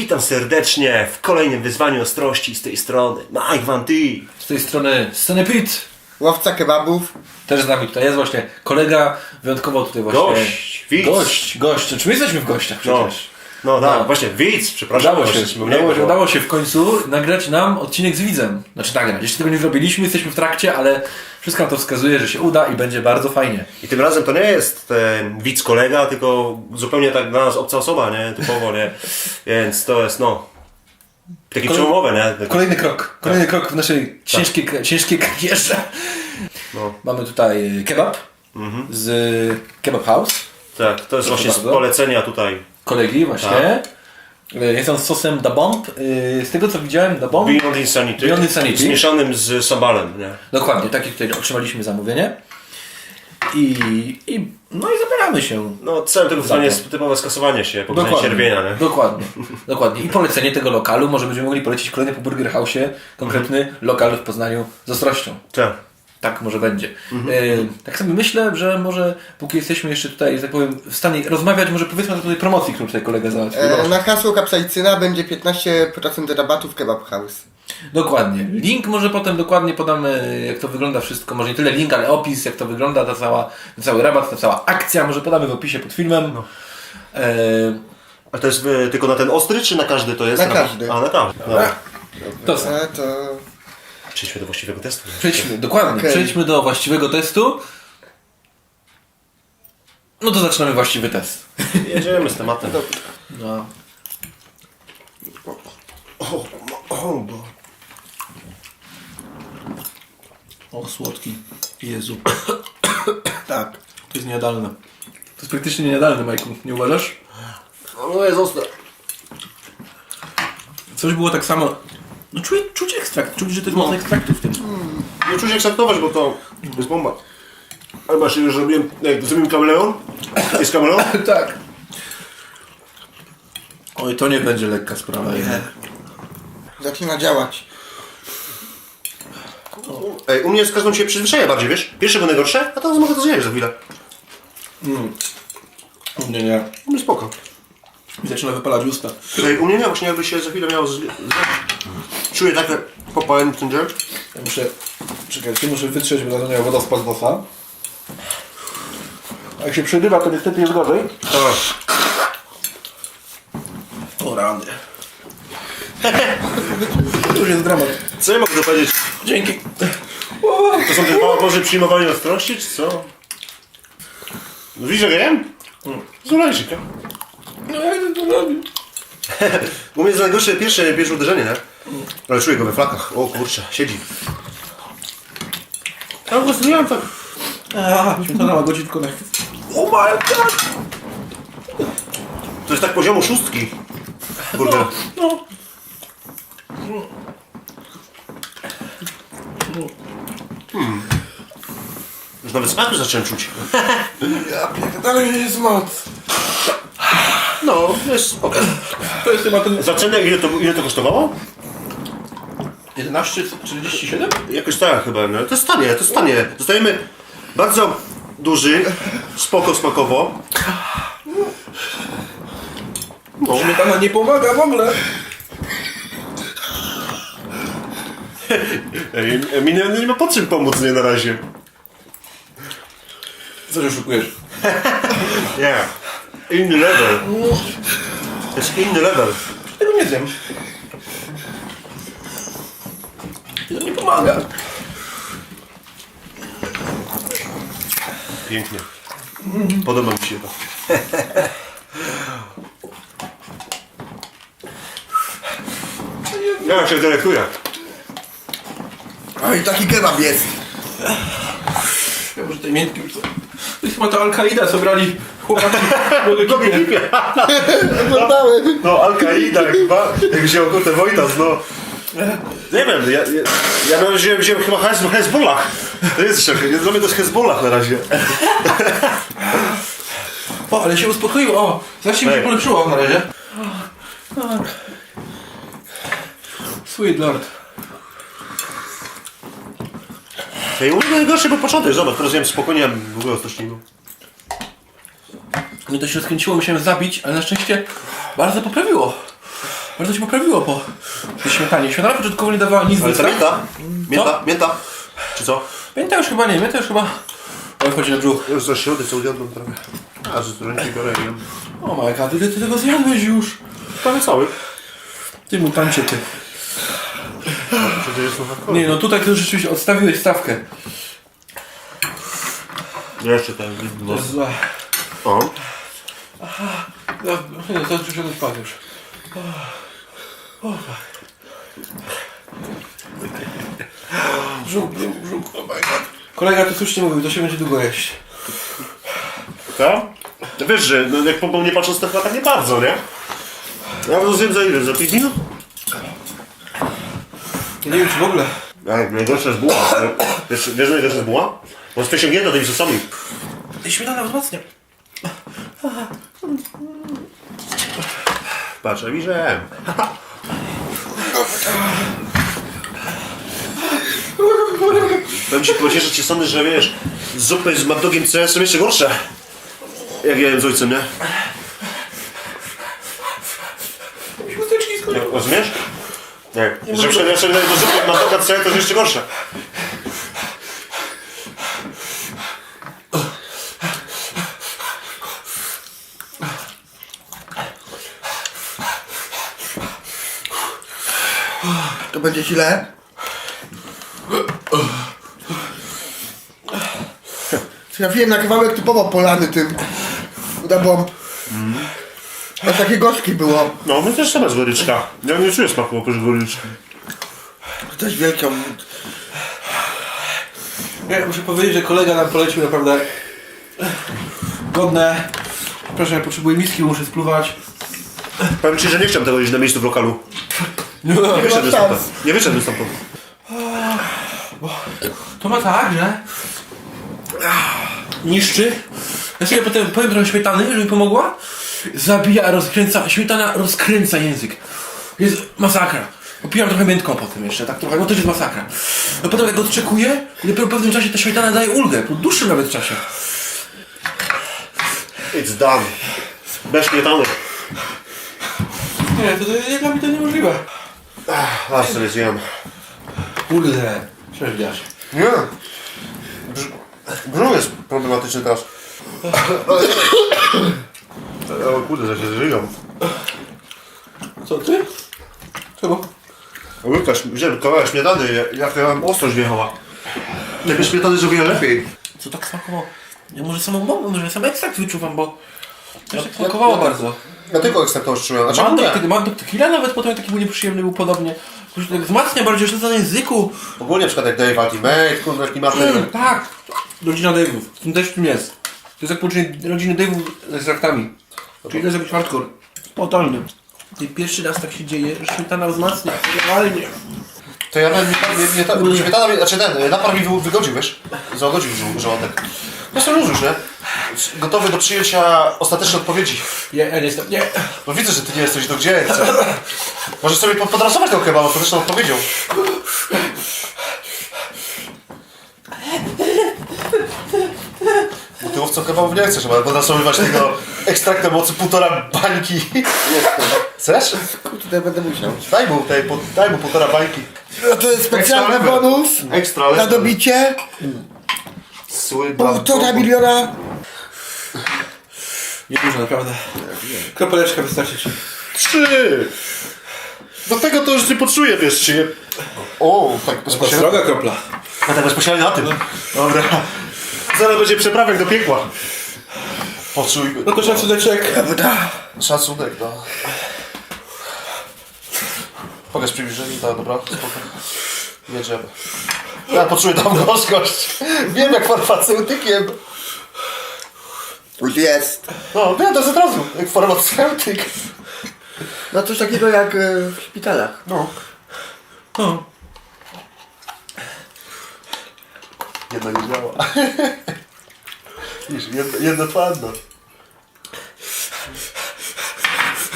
Witam serdecznie w kolejnym wyzwaniu ostrości z tej strony. Mike Van T. Z tej strony Sceny Pit. Łowca kebabów. Też z nami tutaj jest właśnie kolega, wyjątkowo tutaj właśnie... Gość, widz. Gość, gość. Czy my jesteśmy w gościach No, przecież? No, tak, No. właśnie widz, przepraszam. Udało się, jesteśmy udało, się, udało się w końcu nagrać nam odcinek z widzem. Znaczy nagrać. Jeszcze tego nie zrobiliśmy, jesteśmy w trakcie, ale wszystko to wskazuje, że się uda i będzie bardzo fajnie. I tym razem to nie jest ten widz kolega, tylko zupełnie tak dla nas obca osoba, nie? Typowo, nie? Więc to jest, no, takie Kolej- przełomowe, nie? Kolejny krok. Kolejny krok w naszej ciężkiej, ciężkiej karierze. No. Mamy tutaj kebab z Kebab House. Tak, to jest Proszę właśnie z bardzo. polecenia tutaj. Kolegi właśnie. Y, Jest on z sosem Da Bomb. Y, Z tego co widziałem, Da Bomb. Beyond Insanity. Beyond Insanity. Zmieszanym z sambalem, nie? Dokładnie, takie tutaj otrzymaliśmy zamówienie. I, i no i zabieramy się. No, celem tego wyzwania jest typowe skasowanie się, pokazanie cierpienia, nie? Dokładnie, dokładnie. I polecenie tego lokalu. Może będziemy mogli polecić kolejny po Burger House, konkretny lokal w Poznaniu z ostrością. Tak. Tak może będzie. Y, tak sobie myślę, że może póki jesteśmy jeszcze tutaj, że tak powiem, w stanie rozmawiać, może powiedzmy o tej promocji, którą tutaj kolega załatwił. E, na hasło kapsaicyna będzie 15% rabatu w Kebab House. Dokładnie. Link może potem dokładnie podamy, jak to wygląda wszystko. Może nie tyle link, ale opis, jak to wygląda, ta cała, ten cały rabat, ta cała akcja. Może podamy w opisie pod filmem. E, A to jest y, tylko na ten ostry, czy na każdy to jest? Na każdy. A, na każdy. Dobra. to co? E, to... Przejdźmy do właściwego testu. Przejdźmy, dokładnie. Okej. Przejdźmy do właściwego testu. No to zaczynamy właściwy test. Jedziemy z tematem. No. O, o, bo... O, słodki. Jezu. Tak. To jest niejadalne. To jest praktycznie niejadalne, Majku. Nie uważasz? No jest ostre. Coś było tak samo. No czuć, czuć ekstrakt. Czuć, że to jest mocno ekstraktu w tym. Nie czuć jak bo to jest bomba. Ale masz, że zrobiłem, jak zrobiłem kameleon? Jest kameleon? tak. Oj, to nie będzie lekka sprawa jednak. Zaczyna działać. Ej, u mnie z każdą się przyzwyczaja bardziej, wiesz? Pierwsze było najgorsze, a teraz mogę to zjeść za chwilę. Nie, nie. U mnie spoko. Zaczyna wypalać usta. Ej, u mnie nie, właśnie jakby się za chwilę miało zje- zjeść. Czuję takie popalenie w tym dziele. Ja muszę... Czekajcie, muszę wytrzeć, bo zaczyna woda spod nosa. A jak się przerywa, to niestety jest gorzej. O rany. to już jest dramat. Co ja mogę powiedzieć? Dzięki. To są te dwa obozy przyjmowania ostrości, czy co? No widzisz, jak ja jem? Zulejszyk, No jak to robi? U mnie jest najgorsze pierwsze, pierwsze uderzenie, nie? Ale czuję go we flakach. O kurczę, siedzi. Ja po prostu nie mam tak... A, śmietana ma godzinkę na. Oh my god! To jest tak poziomu szóstki. Burger. No. Już nawet smaku zacząłem czuć. Ja pierdolę, jest moc. No, jest spoko. To jest chyba ten... Za cenę ile to, ile to kosztowało? 11,47? Jakoś tak chyba, no. To jest tanie, to jest tanie. Dostajemy bardzo duży, spoko smakowo. No. Śmietana nie pomaga w ogóle. Ej, mi nie, nie ma po czym pomóc nie na razie. Co się szukujesz? Nie. Inny level. To jest inny level. Tego nie zjem. To nie pomaga. Pięknie. Podoba mi się to. Ja się delektuję. Oj, taki kebab jest. Ja może tej miętki już... To jest chyba ta Al-Kaida, co brali chłopaki do. Oglądałem. No, Al-Kaida chyba, jak wziął kutę Wojtas, no. Nie wiem, ja, ja, ja na razie wziąłem chyba Hez- Hezbollah. To jest szok, nie zrobię też Hezbollah na razie. O, ale się uspokoiło. O, znacznie mi się Ej. polepszyło na razie. Sweet lord. Ej, u mnie najgorszy był początek, zobacz, teraz wiem spokojnie, w ogóle było. Mnie to się rozkręciło, musiałem zabić, ale na szczęście bardzo poprawiło. Bardzo się poprawiło po śmietanie. Śmietana początkowo nie dawała nic Ale do co, mięta? Mięta? Co? Mięta? Czy co? Mięta już chyba nie, mięta już chyba... Oj, wchodzi na brzuch. Już za środy co zjadłem trochę. A, że nie biorę, jem. O Majka, ty, ty tego zjadłeś już. Prawie cały. Ty mutancie, ty. To jest na Nie no, tutaj to rzeczywiście odstawiłeś stawkę. Jeszcze ten. No. To jest złe. O. No, nie, to już jeden spadł już. Tak. Oh my god. Kolega to słusznie mówił, to się będzie długo jeść. Co? No Wiesz, że no, jak po mnie patrząc chyba tak nie bardzo, nie? Ja to zjem za ile? Za 5 minut? Ja nie wiem czy w ogóle. Ale najgorsza jest buła. Wiesz, wiesz, że najgorsza jest buła? Bo jest przesiągnięta tymi sosami. I śmietana wzmacnia. Patrz, a widzę. Powiem ci, pocieszyć cię sądy, że wiesz, zupy z McDogiem C są jeszcze gorsze. Jak jałem z ojcem, nie? Chusteczki z Nie, Rozumiesz? Nie. Że przeniosę do zupy McDoga C to jest jeszcze gorsze. To będzie źle. Trafiłem na kawałek typowo polany tym. Uda bomb. A takie gorzkie było. No, my też sama z goryczka. Ja nie czuję smaku oprócz goryczki. Też wielką. Ja muszę powiedzieć, że kolega nam polecił naprawdę godne. Proszę, ja potrzebuję miski, muszę spluwać. Powiem ci, że nie chciałem tego jeść na miejscu w lokalu. Nie szans. stamtąd. Nie stamtąd. To ma tak, że niszczy. Ja sobie potem powiem trochę śmietany, żeby pomogła. Zabija, rozkręca, śmietana rozkręca język. Jest masakra. Popijam trochę miętką po tym jeszcze, tak trochę, no to jest masakra. No potem jak odczekuję, dopiero po pewnym czasie ta śmietana daje ulgę, po dłuższym nawet czasie. It's done. Bez śmietany. Nie, to, to, dla mnie to niemożliwe. A, sobie zjem. Kurde, przeżwiasz. Nie. Brz- Brzuch jest problematyczny teraz. O kurde, że się zżyją. Co ty? Czemu? Łyka, wziąłem kawałek śmietany, jak- jak ja mam ostrość wjechała. Lepiej śmietany zrobiłem lepiej. Co tak smakowało? Ja może samą bombę, może sam ekstrakt wyczuwam, bo też tak smakowało bardzo. Ja tylko ekstraktowo czułem, a Mandok, te- mandok tequila nawet potem taki był nieprzyjemny, był podobnie. Tak wzmacnia bardziej już na języku. Ogólnie na przykład jak Dave Ultimate, kurde, klimaty. Mm, tak. Rodzina Dave'ów. W tym też w tym jest. To jest jak połączenie rodziny Dave'ów z ekstraktami. Czyli to jest jakiś hardcore. Totalny. I pierwszy raz tak się dzieje, że śmietana wzmacnia. Realnie. To ja nawet nie, nie, nie, znaczy ten, napar mi wy- wygodził, wiesz? Zagodził żo- żołądek. Jestem już już, nie? Gotowy do przyjęcia ostatecznej odpowiedzi. Ja, ja nie jestem, nie. No widzę, że ty nie jesteś do gdzie chcę. Możesz sobie pod- podrasować tą kebab ostateczną odpowiedzią. Bo ty łowcą kebabów nie chcesz, ale podrasowywać tego ekstraktem mocy półtora bańki. Chcesz? Kurde, będę musiał. Daj mu, tej, po- daj mu półtora bańki. No to jest specjalny level. bonus. Ekstra Na level. dobicie. Sły Półtora miliona. Nie dużo, naprawdę. Kropeleczka wystarczy ci. Trzy! Do tego to już nie poczuję, wiesz, czy nie... O, tak bezpośrednio. Droga kropla. A tak bezpośrednio na tym. Dobra. Zaraz będzie przeprawek do piekła. Poczuj. No to szacuneczek. Szacunek, no. Pokaż przybliżenie, tak, dobra, spoko. Jedziemy. Ja poczuję tam gorzkość. Wiem jak farmaceutykiem. Już jest. No, wiem, to jest od razu, jak farmaceutyk. No coś takiego jak e, w szpitalach. No. No. Jedna nie działa. Widzisz, jedno, jedno twardo.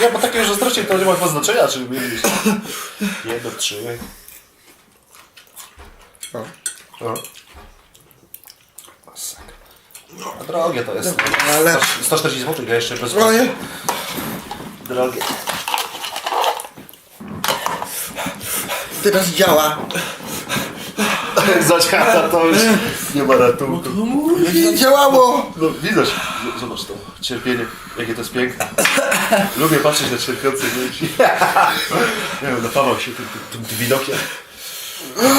Nie, bo takie już ostrości to nie ma chyba znaczenia, czy. Jedno, trzy. O. O. Masakra. A drogie to jest. ale- 140 zł, ja jeszcze bez Troje. Drogie. Teraz działa. Zadziała to już nie ma ratunku. Zadziałało! No widać, zobacz to cierpienie, jakie to jest piękne. Lubię patrzeć na cierpiących ludzi. Nie wiem, napawał się tym, tym, tym widokiem.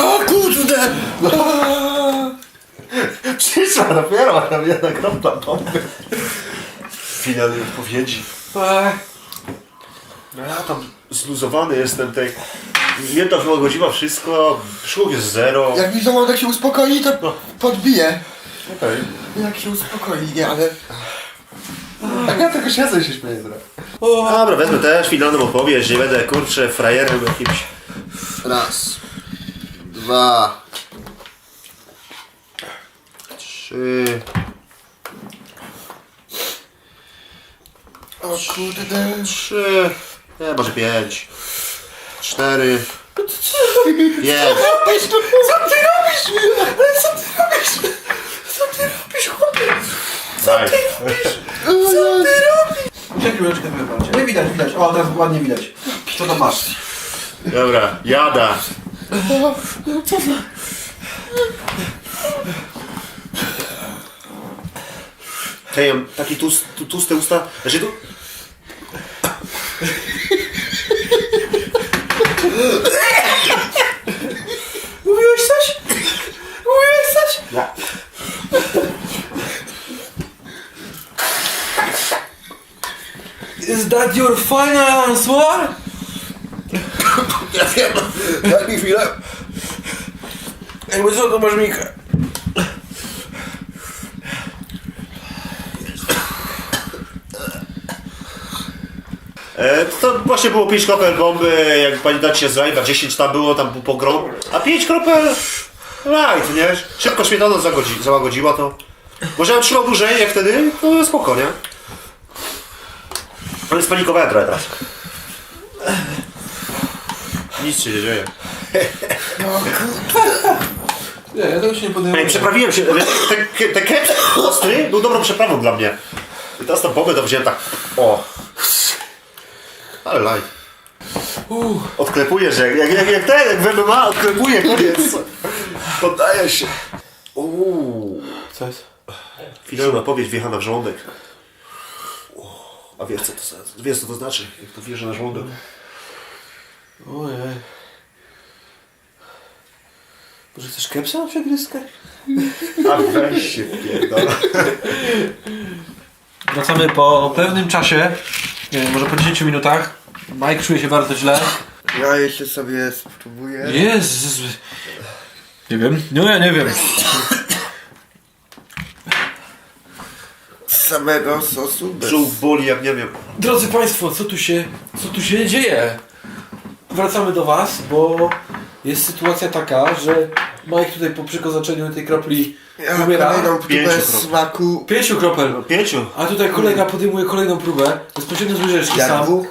O kurde! Przyszła dopiero tam jedna kropla bomby. Finalnej odpowiedzi. No ja tam zluzowany jestem tej. Jedna wyłagodziła wszystko, szlug jest zero. Jak mi żołądek się uspokoi, to podbije. Okej. Jak się uspokoi, nie, ale... Ja tylko siedzę i się śmieję trochę. Dobra, wezmę też finalną opowieść, nie będę kurczę frajerem jakimś. Raz. Dwa. Trzy. O kurde. Trzy. Nie, może pięć. Cztery. Pięć. Co ty robisz? Ale co ty robisz? Co ty robisz, chłopie? Daj. Co ty robisz? Czekaj, chwileczkę wybrać. Nie widać, widać. O, teraz ładnie widać. Co to masz? Dobra, jada. Co za... Tej, mam taki tłust, tu- tłuste usta. Znaczy tu... Mówiłeś coś? Mówiłeś coś? Ja. Is that your final answer? Ja wiem. Daj mi chwilę. Jakby co, to masz Mika. E, to właśnie było 5 kropel bomby, jak pamiętacie z live'a, 10 tam było, tam był pogrom. A 5 kropel light, nie? Szybko śmietana zagodzi, załagodziła to. Może ja trzymał dłużej jak wtedy, to spoko, nie? Ale spanikowałem trochę teraz. Nic się nie dzieje. Nie, ja tego się nie Ej, podejmuję. przeprawiłem się, ten, ten keps ostry był dobrą przeprawą dla mnie. I teraz tą bombę to wziąłem tak, o. Ale light. Uff. Odklepujesz jak, jak, jak, jak ten, jak w MMA, odklepuje, koniec. Poddaję się. Uuu. Co jest? Finalna powieść wjechana w żołądek. A wiesz co to, za- wiesz co to znaczy, jak to wjeżdża na żołądek? Ojej. Może chcesz kepsa na przegryzkę? A weź się pierdolę. Wracamy po pewnym czasie, nie wiem, może po 10 minutach. Mike czuje się bardzo źle. Ja jeszcze sobie spróbuję. Jezus. Nie wiem. No ja nie wiem. Z samego sosu bez... Brzuch boli jak nie wiem. Drodzy Państwo, co tu się, co tu się dzieje? Wracamy do Was, bo jest sytuacja taka, że Mike tutaj po przykozaczeniu tej kropli Ja umiera. kolejną próbę Pięciu kropel. smaku... Pięciu kropel. Pięciu. A tutaj kolega podejmuje kolejną próbę. Bezpośrednio z łyżeczki Jak sam.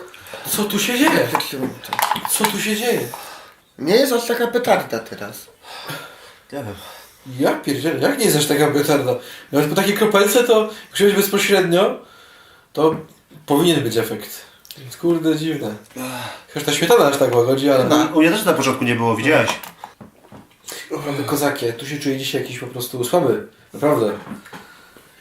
Co tu się dzieje? Co tu się dzieje? Nie jest aż taka petarda teraz. Nie wiem. Ja pierdzielę, jak nie jesteś taka petarda? Nawet po takiej kropelce to, jak bezpośrednio, to powinien być efekt. Kurde, dziwne. Chyba ta śmietana aż tak łagodzi, ale... U mnie też na początku nie było, widziałeś? Naprawdę kozakie, tu się czuję dzisiaj jakiś po prostu słaby. Naprawdę.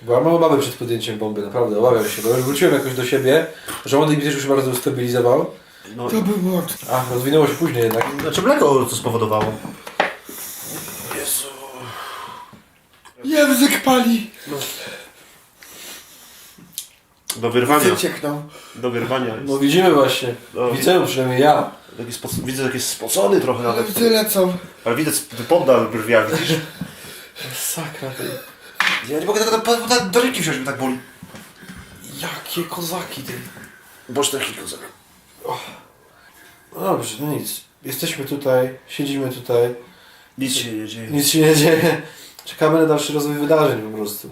Była mało mamy przed podjęciem bomby, naprawdę, obawiam się, bo już wróciłem jakoś do siebie. Żołądek mi też już bardzo ustabilizował. No, To był błąd. A, rozwinęło się później jednak. znaczy mleko to spowodowało. Jezu. Język pali. Do wyrwania. Wycieknął. Do wyrwania jest. No widzimy właśnie. No. Widzę, przynajmniej ja. Taki spoc- widzę, jest spocony trochę Ale nawet. tyle co... Ale widać podda w brwiach, widzisz? Sakra ty. Ja nie mogę tego do, do, do ręki wziąć, mi tak boli. Jakie kozaki ty. Boż taki kozak. No dobrze, no nic. Jesteśmy tutaj, siedzimy tutaj. Nic się nie dzieje. Nic się nie dzieje. Czekamy na dalszy rozwój wydarzeń po prostu.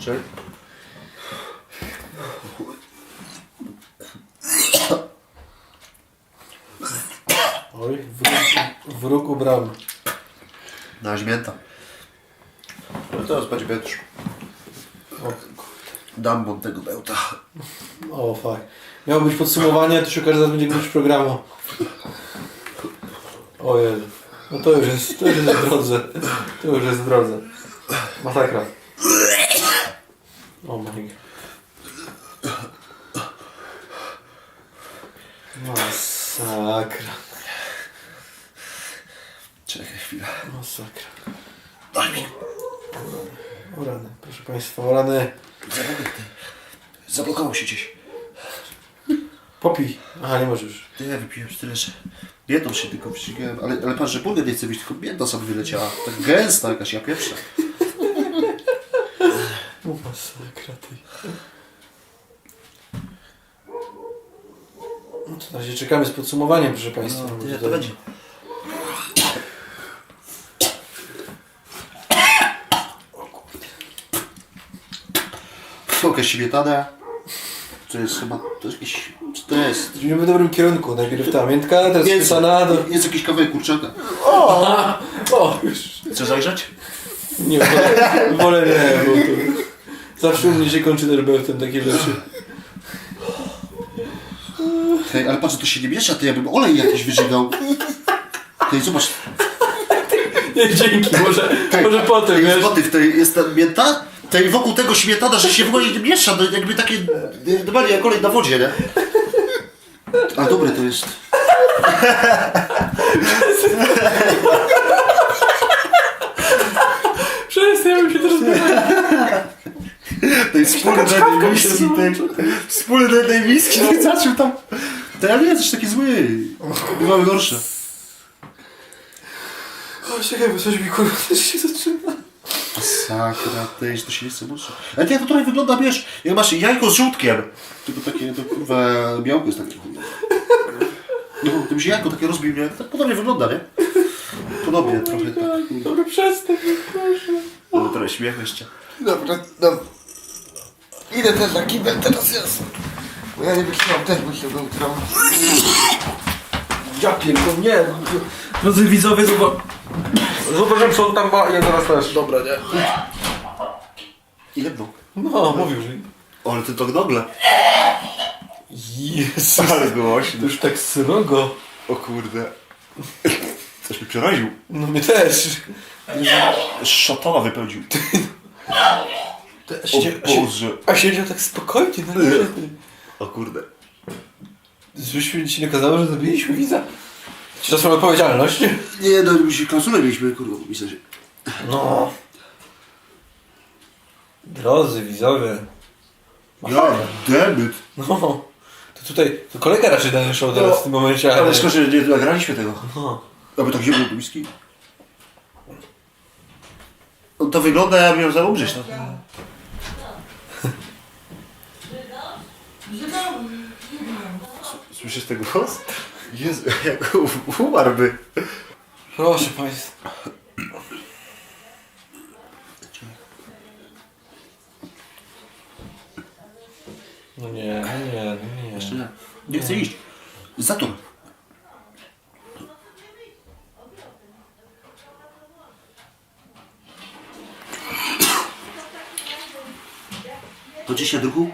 Czekaj. Oj, wróg, wróg u bram. Na źmięta. Ale teraz będzie wieczór. Dam mu tego bełta. O, fakt. Miało być podsumowanie, to się okaże, że zaraz będzie kończyć programu. O Jezu. No to już jest, to już jest w drodze. To już jest w drodze. Masakra. O my god. Masakra. Czekaj chwilę. Masakra. Daj mi. O rany, proszę Państwa, o rany. Zablokował się gdzieś. Popij. Aha, nie możesz. Ja wypiłem tyle, że jedną się tylko wścigałem, ale, ale patrz, że pulgę nie chce być, tylko biedna sobie wyleciała. Tak gęsta jakaś, ja pierwsza. O, masakra ty. No to na razie czekamy z podsumowaniem, proszę Państwa. Nie, to Tutaj- będzie. Są jakaś śmietana. To jest chyba, to jest jakiś, co to jest? Idziemy w dobrym kierunku. Najpierw ta miętka, teraz Jest, pisana. Do... jest jakiś kawałek kurczaka. O, już. Chcesz zajrzeć? Nie, wolę, wolę nie, bo to... Zawsze u mnie się kończy też bełtem takie rzeczy. Hej, ale patrz, to się nie miesza, to ja bym olej jakiś wyżygał. Hej, zobacz, Nie, dzięki, może, może potem, wiesz. złoty w tej jest ta mięta, tej wokół tego śmietana, że się w ogóle nie miesza, no jakby takie, normalnie jak olej na wodzie, nie? A dobre to jest. Przestań, się teraz Tej wspólny tej whisky, tej, whisky, nie zaczął tam. To ja nie coś taki zły. Bywały gorsze. O, czekaj, bo coś mi kurwa też się zaczyna. Sakra, też to się nie chce mocno. Ale nie, to trochę wygląda, wiesz, jak masz jajko z żółtkiem. Tylko takie, to kurwa, białko jest takie chujowe. No, gdybyś jajko takie rozbił, nie? Tak podobnie wygląda, nie? Podobnie, trochę tak. Dobra, przestań, proszę. No, trochę śmiechu jeszcze. Dobra, dobra. Idę też na kibel teraz jest. Bo ja nie wytrzymam, też bym się był trąb. Ja pierdolę, nie. Drodzy widzowie, zobacz. Zobaczymy co on tam ma, ja zaraz też. Dobra, nie? Jedną. No, mówił, że... O, ale ty to gnogle. Jezu. Ale głośno. To już tak srogo. O kurde. Coś mi przeraził. No mnie też. Szatana wypełnił. A O siedział, a Boże. a siedział tak spokojnie na górze. O kurde. Żebyśmy ci nie kazało, że zabiliśmy widza. Czy to swoją odpowiedzialność? Nie, no mi się klauzulę mieliśmy, kurwa, myślę, że... No. Drodzy widzowie. Ja, debit. No. To tutaj, to kolega raczej daje show teraz w tym momencie, ale... Ale szkoda, że nie nagraliśmy tego. No. Aby tak zimno do whisky. No to wygląda, jakbym ją za umrzeć, no. Słyszysz tego głos? Jezu, jak u- umarłby. Proszę państwa. No nie, nie, nie. Jeszcze nie. Nie chcę iść. Zator. To dzisiaj drugu?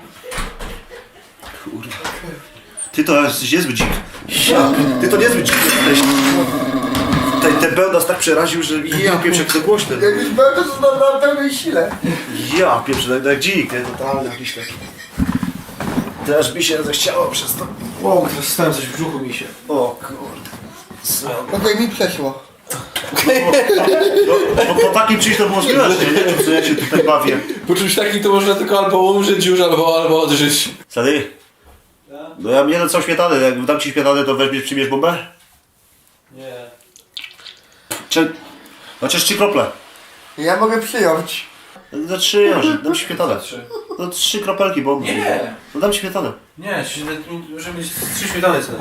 Kurwa. Ty to jesteś niezły dzik. Ja, ty to niezły dzik jesteś. Ten, ten beł nas tak przeraził, że ja pieprzę jak to głośno. Jak już będę, to znam na pełnej sile. Ja pieprzę, jak dzik, nie? Totalny jakiś taki. Teraz mi się zachciało przez to. O, teraz stałem coś w brzuchu mi się. O kurde. Okej, mi przeszło. No po takim przyjść to było śmiesznie, nie wiem co ja się tutaj bawię. Po czymś takim to można tylko albo umrzeć już, albo, albo odżyć. Sady? No ja nie dam całą śmietanę, jak dam ci śmietanę to weźmiesz, przyjmiesz bombę? Nie. Czy... Chociaż trzy krople. Ja mogę przyjąć. Za trzy, dam ci śmietanę. No trzy kropelki bomby. Nie. No dam ci śmietanę. Nie, muszę mieć trzy śmietane sobie.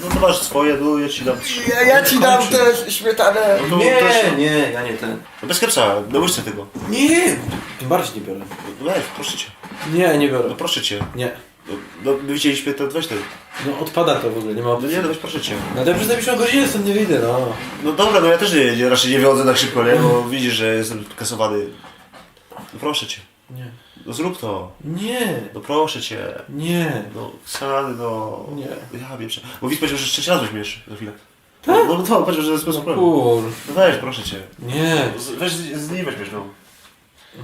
No to masz swoje, no ja ci dam trzy. Ja, ja ci dam też śmietanę. No, Nie, też- nie, ja nie ten. No bez kepsa, na łyżce tego. Nie, tym bardziej nie biorę. Weź, proszę cię. Nie, nie No biorę. proszę cię. Nie. No, my widzieliśmy to, weź ten. No odpada to w ogóle, nie ma No opcji. nie, no weź proszę cię. No to ja przez najbliższą godzinę stąd nie wyjdę, no. No dobra, no ja też nie, nie, raczej nie wychodzę tak szybko, nie? Bo widzisz, że jestem kasowany. No proszę cię. Nie. No zrób to. Nie. No proszę cię. Nie. No, Sany, no. Nie. Ja wiem, że... Bo widz powiedział, że trzeci raz weźmiesz za chwilę. No, no to powiedział, że to jest bez problemu. Kur. No weź, proszę cię. Nie. Z- Weź z, z niej weźmiesz, no.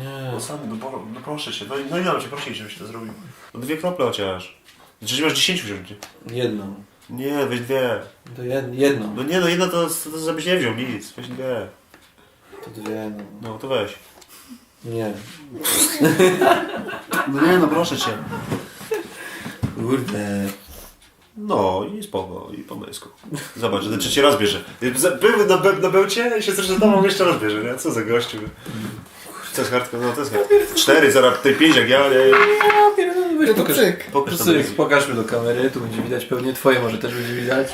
Nie. No Sany, no, pro- no proszę cię. No, i- no i mam cię prosić, żebyś to zrobił. No dwie krople chociaż. Znaczy, masz 10 wziąć. Jedną. Nie, weź dwie. To jed, jedną. No nie, no jedna to, to, to żebyś nie wziął nic. Weź dwie. To dwie, no. No to weź. Nie. No nie, no proszę cię. Kurde. No i spoko, i po męsku. Zobacz, ten trzeci raz bierze. Był na, be- na bełcie i się zresztą jeszcze raz bierze, nie? Co za gościu. To jest hardcore, no to jest hardcore. Cztery, zaraz tutaj pięć jak ja, nie? No to cyk. Pokaż Cyk, pokażmy do kamery, tu będzie widać pewnie twoje, może też będzie widać.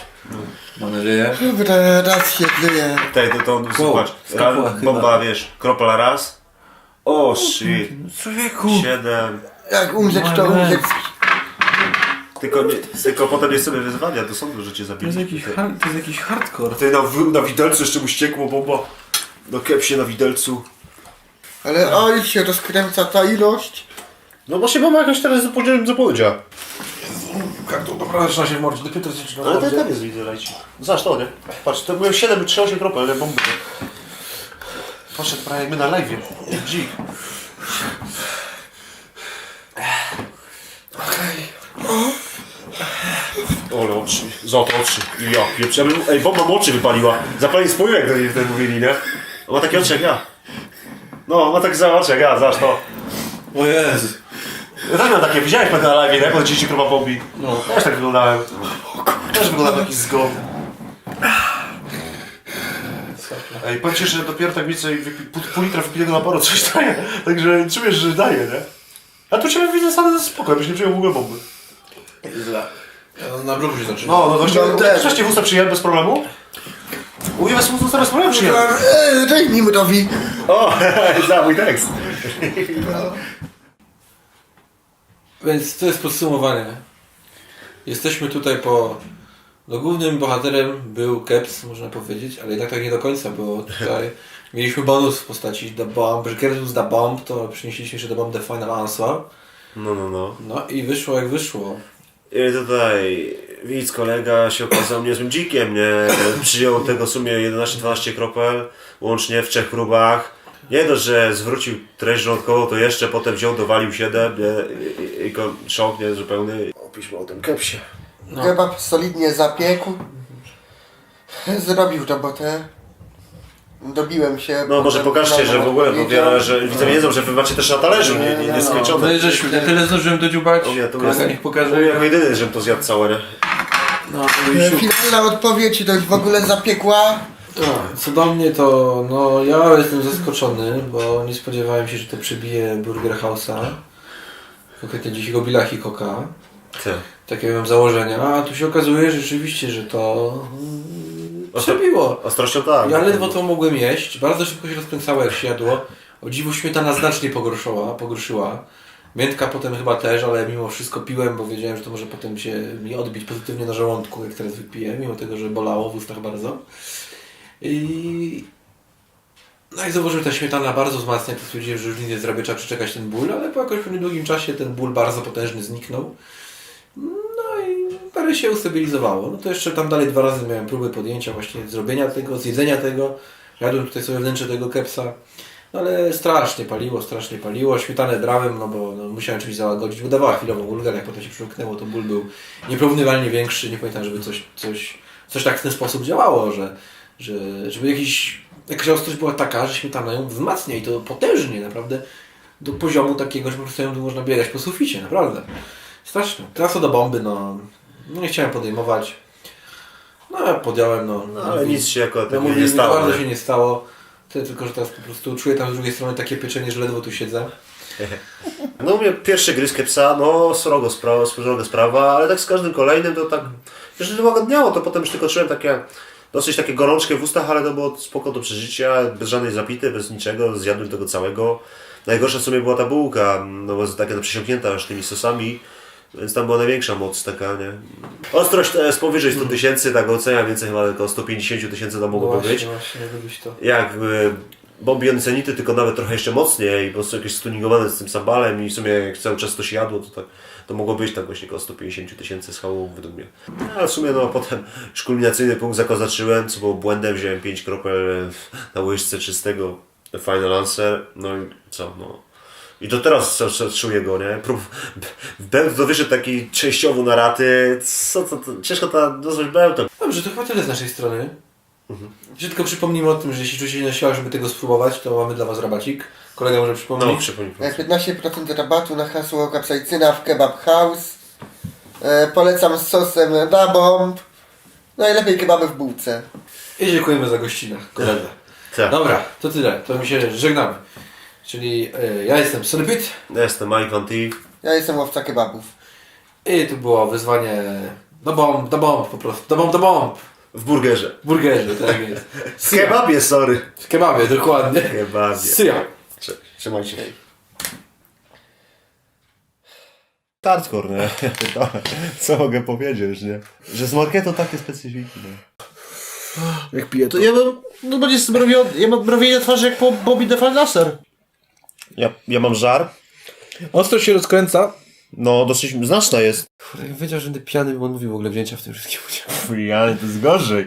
Mam nadzieję. Kurde, raz się dzieje. Tutaj to, to zobacz. skapła Ra, chyba. bomba, wiesz, kropla raz. O, shit. Człowieku! Siedem. Jak umrzeć, to umrzeć. Tylko, nie, tylko potem jest sobie wyzwania do sądu, że cię To jest zabili. jakiś, hard, to jest jakiś hardcore. Tutaj na, na widelcu jeszcze mu ściekło bomba. Na kepsie na widelcu. Ale oj, się rozkręca ta ilość. No właśnie bomba jakoś teraz podzieliłem zapowiedzia. Karton, dobra, zaczyna się mordzić, dopiero to zaczyna Ale to mordzić. tam jest widzę leci. Zobacz to, nie? Patrz, to byłem 7 czy 8 kropel, ale bomby. Poszedł prawie jak my na live. Dzik. Ole oczy, złote oczy. Ja pieprzę. Ej, bomba mu oczy wypaliła. Zapalenie spojówek do niej wtedy mówili, nie? On ma takie oczy jak ja. No, ma tak za oczy jak ja, zobacz to. O Jezu. Ja też miałem takie, widziałeś pewnie na live, nie? Jak 30 kropa bombi. No. Też tak wyglądałem. Też wyglądałem taki zgon. Ej, powiem ci, że dopiero tak więcej wypi- pół, pół litra wypinego naporu coś daje. Także czujesz, że daje, nie? A tu ciebie widzę same ze spokój, byś nie przyjął w ogóle bomby. Źle. Na brzuchu się zaczyna. No, no właśnie, No, też. wcześniej w usta przyjąłem bez problemu. U mnie bez usta bez problemu przyjąłem. Eee, Daj mi. O, za mój tekst. Więc to jest podsumowanie. Jesteśmy tutaj po... No głównym bohaterem był Keps, można powiedzieć, ale jednak tak nie do końca, bo tutaj mieliśmy bonus w postaci The Bomb, że Keps The Bomb, to przynieśliśmy jeszcze The Bomb The Final Answer. No, no, no. No i wyszło jak wyszło. I tutaj widz, kolega się okazał niezłym dzikiem, nie? Przyjął tego w sumie 11-12 kropel, łącznie w trzech próbach. Nie dość, że zwrócił treść żołądkową, to jeszcze potem wziął, dowalił 7, nie? I, i, i ko- szok, nie? Zupełny. Opiszmy o tym kepsie. No. Kebab solidnie zapiekł. Zrobił robotę. Dobiłem się. No może pokażcie, że w ogóle, bo wiele, że widzę wiedzą, że wy macie też na talerzu, nie, nie, No nieskończone. i żeśmy, ja tyle zdążyłem dodziubać. O nie, to Kolega jest- niech Ja pokaże. jako jedyny, żebym to zjadł całe, nie? No, E, Finalna odpowiedź dość w ogóle zapiekła. Co do mnie to, no ja jestem zaskoczony, bo nie spodziewałem się, że to przebije Burger House'a. Konkretnie dzisiejszego Billa Hickoka. Ty. Takie miałem założenia, a tu się okazuje rzeczywiście, że to mm, Ostro- przebiło. Ostrością tak. Ja ledwo to mogłem jeść, bardzo szybko się rozkręcało jak się jadło. O dziwo śmietana znacznie pogorszyła, pogorszyła. Miętka potem chyba też, ale mimo wszystko piłem, bo wiedziałem, że to może potem się mi odbić pozytywnie na żołądku, jak teraz wypiję, mimo tego, że bolało w ustach bardzo. I... No i zauważyłem, że ta śmietana bardzo wzmacnia, to stwierdziłem, że już nic nie zrobię, trzeba przeczekać ten ból, ale po jakoś pewnym długim czasie ten ból bardzo potężny zniknął. No i parę się ustabilizowało. No to jeszcze tam dalej dwa razy miałem próbę podjęcia właśnie zrobienia tego, zjedzenia tego. Jadłem tutaj sobie wnętrze tego kepsa. No ale strasznie paliło, strasznie paliło. Śmietanę brałem, no bo no, musiałem czymś załagodzić, bo dawała chwilową ulgę, ale jak potem się przymknęło, to ból był nieporównywalnie większy. Nie pamiętam, żeby coś, coś, coś tak w ten sposób działało, że, że żeby jakiś, jakaś ostrość była taka, że śmietana ją wzmacnia i to potężnie, naprawdę do poziomu takiego, że po prostu ją można biegać po suficie, naprawdę. Strasznie. Teraz co do bomby, no, no nie chciałem podejmować. No ja podjąłem, no. No, ale nic się jako no, mówię, nie stało. Bardzo się nie stało. Tyle tylko, że teraz po prostu czuję tam z drugiej strony takie pieczenie, że ledwo tu siedzę. No u mnie pierwszy gry z kepsa, no srogo sprawa, srogo sprawa, ale tak z każdym kolejnym to tak, jeżeli to łagodniało, to potem już tylko czułem takie, dosyć takie gorączkę w ustach, ale to było spoko do przeżycia, bez żadnej zapity, bez niczego, zjadłem tego całego. Najgorsza w sumie była ta bułka, no bo taka przesiąknięta już tymi sosami, Więc tam była największa moc taka, nie? Ostrość to jest powyżej 100 tysięcy, tak oceniam, więcej chyba około 150 tysięcy tam mogłoby być. właśnie, to. Jak y, bomby Jonsenity, tylko nawet trochę jeszcze mocniej, po prostu jakieś stuningowane z tym sambalem i w sumie jak cały czas to się jadło, to tak to mogło być tak właśnie około 150 tysięcy schałów według mnie. No, ale w sumie no potem już kulminacyjny punkt zakozaczyłem, co było błędem, wziąłem 5 kropel na łyżce czystego Final Answer, no i co, no. I to teraz co- co czuję go, nie? Bełt to wyszedł taki częściowo na raty, co to, to ciężko to nazwać bełtem. Dobrze, to chyba tyle z naszej strony. Jeszcze tylko przypomnijmy o tym, że jeśli czujecie się na siłach, żeby tego spróbować, to mamy dla Was rabacik. Kolega może przypomnieć. No, przypomnij. E, 15% rabatu na hasło kapsajcyna w Kebab House. E, polecam z sosem na bomb. Najlepiej kebaby w bułce. I dziękujemy za gościnę, koledze. Tak. Dobra, to tyle. To mi się żegnamy. Czyli e, ja jestem Sonepit Ja jestem Mike Van T. Ja jestem łowca kebabów. i tu było wyzwanie do bomb, do bomb po prostu. Do bomb, do bomb. W burgerze. W burgerze, tak jest. W kebabie, sorry. W kebabie, dokładnie. W kebabie. Syja. Trze- Trzymajcie się. Hardcore, nie? Co mogę powiedzieć, nie? Że z marketu takie specyfiki, nie? Jak piję, to ja mam, no będzie zbrowiony, ja mam browienie twarzy jak po Bobby the Laser. Ja, ja mam żar. Ostro się rozkręca. No, dosyć znaczna jest. Wiedział, że będę pijany, bo on mówił w ogóle wzięcia w tym wszystkim udział. Fuj, ale to jest gorzej.